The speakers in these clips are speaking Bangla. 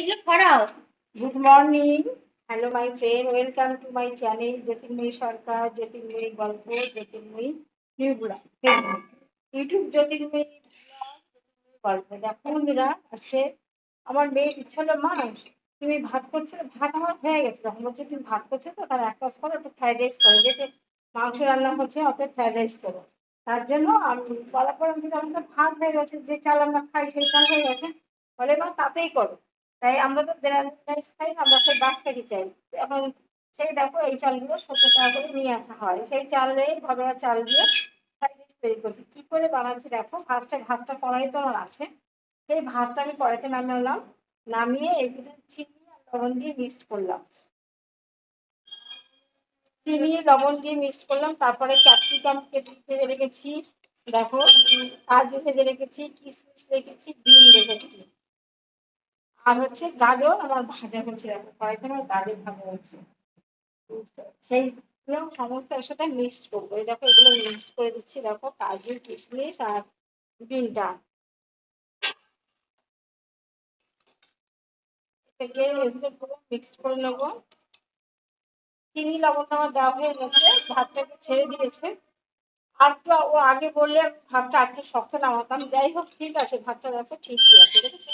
এই যে good morning hello my friend welcome to my channel Jyotirmoyee Sarkar Jyotirmoyee গল্প জ্যোতির্ময়ী নির্গুড়া ইউটিউব জ্যোতির্ময়ী গল্প দেখো বন্ধুরা, আছে। আমার মেয়ের ইচ্ছা হলো মা, তুমি ভাত করছ, ভাত আমার হয়ে গেছে। তখন বলছে, তুমি ভাত করছ তো? তার এক কাজ করো, একটু ফ্রাইড রাইস করো। যেটা মাংস রান্না হচ্ছে অত ফ্রাইড রাইস করো। তার জন্য আমি বলার পর আমি ভাত হয়ে গেছে, যে চাল আমরা খাই, সেই চাল হয়ে গেছে। বলে, মা, তাতেই করো। তাই আমরা তো খাই আমরা সেই বাঁশকাঠি চাই। এখন সেই দেখো এই চালগুলো সত্তর টাকা করে নিয়ে আসা হয়। সেই চালে ঘরোয়া চাল দিয়ে তৈরি করছি। কি করে বানাচ্ছি দেখো ফার্স্টে ভাতটা কড়াই তো আমার আছে। সেই ভাতটা আমি কড়াইতে নামালাম, নামিয়ে এর ভিতরে চিনি আর লবণ দিয়ে মিক্সড করলাম। চিনি, লবণ দিয়ে মিক্সড করলাম, তারপরে ক্যাপসিকাম কেটে ভেজে রেখেছি। দেখো, কাজু ভেজে রেখেছি কিশমিশ রেখেছি, ডিম রেখেছি। আর হচ্ছে গাজর আমার ভাজা কয়েকটা আমার গাজর ভাজা হচ্ছে সেই সমস্ত একসাথে মিক্সড করব। এই দেখো, এগুলো মিক্স করে দিচ্ছি, দেখো, কাজু, কিশমিশ আর বিনটা। এটাকে পুরো মিক্সড করে নেব। চিনি লবণটা আমার দেওয়া হয়ে গেছে, ভাতটাকে ছেড়ে দিয়েছে। আর ও আগে বললে ভাতটা একটু শক্ত নামাতাম যাই হোক, ঠিক আছে, ভাতটা দেখো ঠিকই আছে, দেখেছ?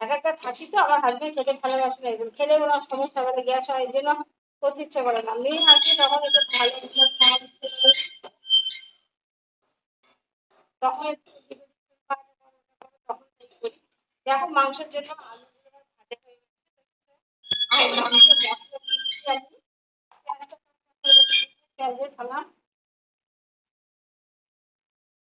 একা একটা তো আমার হাজবেন্ড খেতে ভালোবাসে না এগুলো খেলে ওনার সমস্যা করে গ্যাস হয় এই জন্য করতে ইচ্ছে করে না মেয়ে আছে তখন একটু ভালো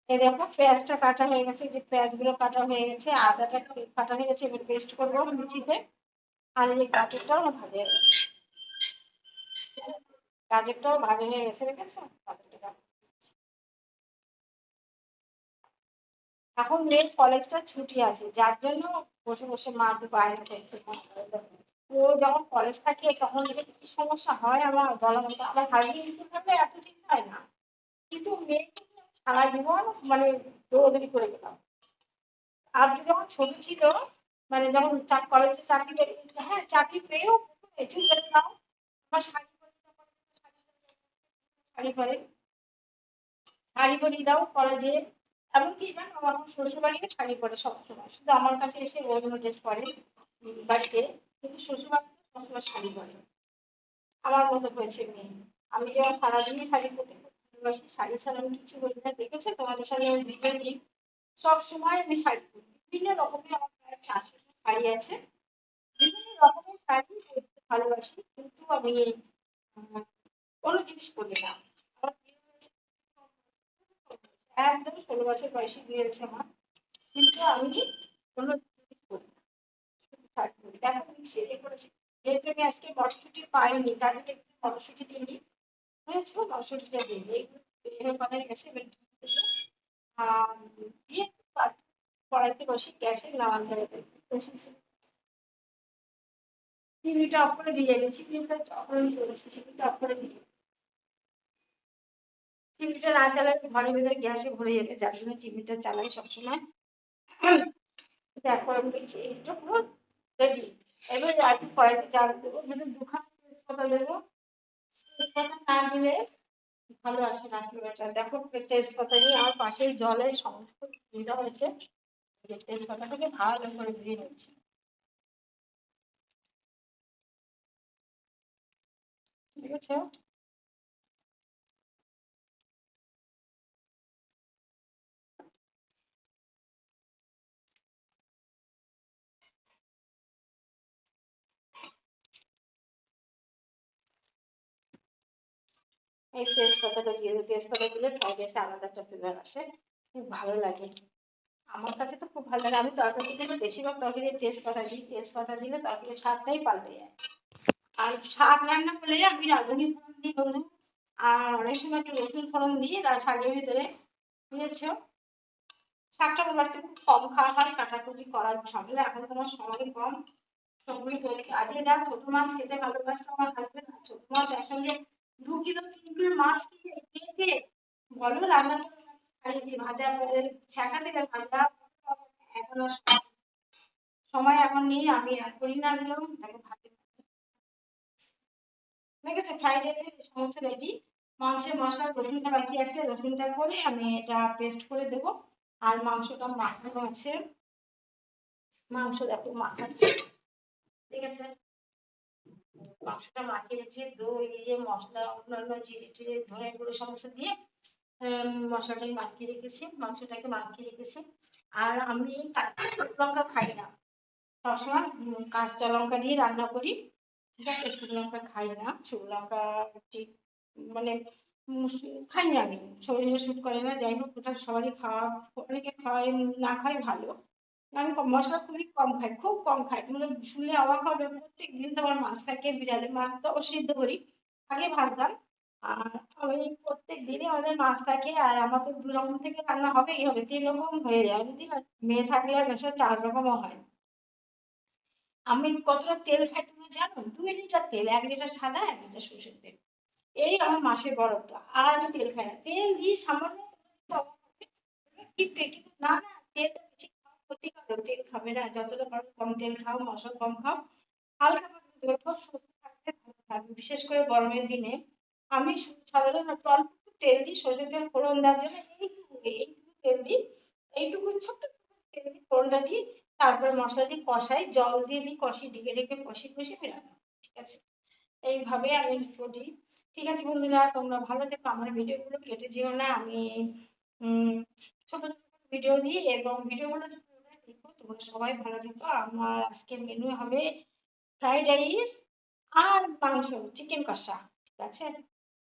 দেখো, পেঁয়াজটা কাটা হয়ে গেছে যে পেঁয়াজগুলো কাটা হয়ে গেছে, আদাটা কাটা হয়ে গেছে, এবার পেস্ট করব মিচিতে আর এই গাজরটাও ভাজা হয়ে গেছে। গাজরটাও ভাজা হয়ে গেছে, দেখেছ? এখন মেয়ের কলেজটা ছুটি আছে যার জন্য বসে বসে মা তো বাইরে করছে ও যখন কলেজ থাকে তখন কি সমস্যা হয় আমার বলার মতো আমার হাজবেন্ড স্কুল থাকলে এত চিন্তা হয় না কিন্তু মেয়ে সারা জীবন মানে দৌড়দৌড়ি করে গেলাম আর যখন ছোট ছিল মানে যখন কলেজে চাকরি হ্যাঁ চাকরি পেয়েও এটি নাও আমার শাড়ি শাড়ি পরে শাড়ি পরিয়ে দাও কলেজে এমনকি জানো, আমার শ্বশুর বাড়িতে শাড়ি পরে সবসময়। শুধু আমার কাছে এসে অন্য ড্রেস পরে বাড়িতে, কিন্তু শ্বশুর বাড়িতে সবসময় শাড়ি পরে। আমার মতো হয়েছে মেয়ে। আমি যখন সারাদিনই শাড়ি পরতে ভালোবাসি, শাড়ি ছাড়া আমি কিছু বলি না। দেখেছ? তোমাদের সাথে আমি ভিডিও দিই। সব সময় আমি শাড়ি পরি। বিভিন্ন রকমের আমার চারশো শাড়ি আছে। বিভিন্ন রকমের শাড়ি পরতে ভালোবাসি, কিন্তু আমি কোনো জিনিস পরি না। একদম ষোলো বছর বয়সে বিয়ে হয়েছে আমার কিন্তু আমি কোনো জিনিস পরি না শুধু শাড়ি পরি দেখো মিক্সি করেছি যেহেতু আমি পাইনি একটু গেছে এবার দিয়ে কড়াইতে বসি অফ করে দিয়ে চিমনিটা অফ করে চলেছে চিমনিটা করে দিয়ে চিমনিটা না চালালে ঘরের ভেতরে গ্যাসে ভরে যাবে, যার জন্য চিমনিটা চালাই সবসময়। দেখো আমি একটু পুরো রেডি এবার আর কড়াইতে চাল দেবো যদি দুখানা তেজপাতা দেবো। তেজপাতা না দিলে ভালো আসে না ফ্লেভারটা দেখো তেজপাতা নিয়ে আমার পাশেই জলে সমস্ত সুবিধা হয়েছে। তেজপাতাটাকে ভালো করে দিয়ে নিচ্ছি। ঠিক আছে? এই তেজপাতাটা দিয়ে দিই, তেজপাতা দিলে ফ্রাইড রাইসে আলাদা একটা ফ্লেভার আসে। খুব ভালো লাগে। আমার কাছে তো খুব ভালো লাগে। আমি তরকারি কিন্তু বেশিরভাগ তরকারি তেজপাতা দিই। তেজপাতা দিলে তরকারির স্বাদটাই পাল্টে যায়। আর শাক রান্না করলে আমি রাঁধুনি ফোড়ন দিই বন্ধু। আর অনেক সময় একটু রসুন ফোড়ন দিই শাকের ভিতরে। বুঝেছ? শাকটা আমার বাড়িতে খুব কম খাওয়া হয়। কাটাকুটি করার ঝামেলা। এখন তোমার সময় কম। সবগুলো আগে না, ছোট মাছ খেতে ভালোবাসতো আমার হাজবেন্ড ছোট মাছ একসঙ্গে কিলো তিন কিলো মাছ বলো রান্না খাইয়েছি ভাজা করে ছ্যাঁকা তেলে ভাজা। এখন আর সময় এখন নেই, আমি আর করি না একদম, তাকে ভাতে দেখেছ ফ্রাইড রাইসের সমস্ত রেডি মাংসের মশলা রসুনটা বাকি আছে, রসুনটা করে আমি এটা পেস্ট করে দেব। আর মাংসটা মাখানো আছে। মাংস দেখো মাখাচ্ছি। ঠিক আছে? মাংসটা মাখিয়ে রেখেছি দই দিয়ে মশলা, অন্যান্য জিরে টিরে ধনে গুঁড়ো সমস্ত দিয়ে মশলাটাকে মাখিয়ে রেখেছি, মাংসটাকে মাখিয়ে রেখেছি। আর আমি লঙ্কা খাই না। সবসময় কাঁচা লঙ্কা দিয়ে রান্না করি। ঠিক আছে, শুকনো লঙ্কা খাই না। শুকনো লঙ্কা ঠিক মানে খাই না আমি। শরীরে শুট করে না। যাই হোক, ওটা সবারই খাওয়া, অনেকে খাওয়ায়, না খাওয়াই ভালো। আমি মশলা খুবই কম খাই, খুব কম খাই। তোমরা শুনলে অবাক হবে প্রত্যেক দিন তো আমার মাছ থাকে বিড়ালে মাছ তো সিদ্ধ করি, আগে ভাজতাম। আর আমি প্রত্যেক আমাদের মাছ থাকে, আর আমার তো দু রকম থেকে রান্না হবে তিন রকম হয়ে যায়। মেয়ে থাকলে চার রকমও হয়। আমি কতটা তেল খাই তুমি জানো? দুই লিটার তেল, এক লিটার সাদা, এক লিটার সর্ষের তেল। এই আমার মাসের বরাদ্দ আর আমি তেল খাই না। তেল দিয়ে সামান্য না না তেলটা খাওয়া ক্ষতিকারক তেল খাবে না। যতটা পারো কম তেল খাও, মশলা কম খাও। হালকা পাতলা সুস্থ থাকতে ভালো থাকবে। বিশেষ করে গরমের দিনে। আমি সাধারণত অল্প তেল দিই সর্ষের তেল ফোড়ন দেওয়ার জন্য এইটুকু এইটুকু তেল দিই, এইটুকু ছোট্ট তেল দিই ফোড়নটা দিই। তারপর মশলা দিয়ে কষাই, জল দিয়ে দিই কষি ঢেকে ঢেকে কষি কষি করি, ঠিক আছে? এইভাবে আমি করি। ঠিক আছে বন্ধুরা, তোমরা ভালো থেকো। আমার ভিডিও গুলো কেটে যেও না। আমি ছোট ছোট ভিডিও দিই এবং তোমরা দেখো তোমরা সবাই ভালো থেকো। আমার আজকের মেনু হবে ফ্রাইড রাইস আর মাংস চিকেন কষা, ঠিক আছে?